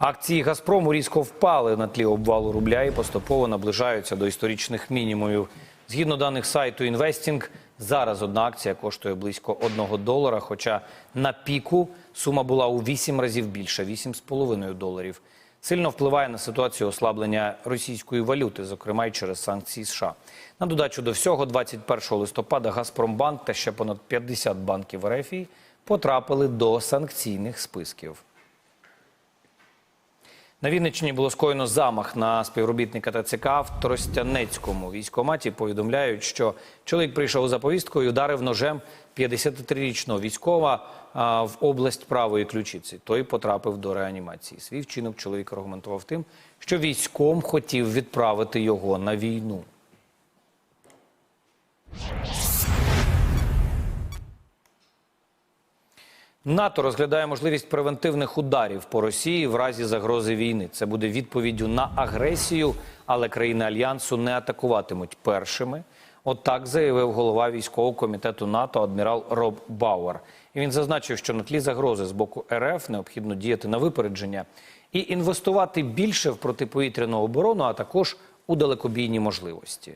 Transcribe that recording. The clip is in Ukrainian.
Акції Газпрому різко впали на тлі обвалу рубля і поступово наближаються до історичних мінімумів. Згідно даних сайту Інвестінг, зараз одна акція коштує близько 1 долара, хоча на піку сума була у 8 разів більша 8,5 доларів. Сильно впливає на ситуацію ослаблення російської валюти, зокрема й через санкції США. На додачу до всього, 21 листопада Газпромбанк та ще понад 50 банків РФ потрапили до санкційних списків. На Вінниччині було скоєно замах на співробітника ТЦК в Тростянецькому військкоматі. Повідомляють, що чоловік прийшов за повісткою, і ударив ножем 53-річного військова в область правої ключиці. Той потрапив до реанімації. Свій вчинок чоловік аргументував тим, що військом хотів відправити його на війну. НАТО розглядає можливість превентивних ударів по Росії в разі загрози війни. Це буде відповіддю на агресію, але країни альянсу не атакуватимуть першими. От так заявив голова військового комітету НАТО адмірал Роб Бауер. І він зазначив, що на тлі загрози з боку РФ необхідно діяти на випередження і інвестувати більше в протиповітряну оборону, а також у далекобійні можливості.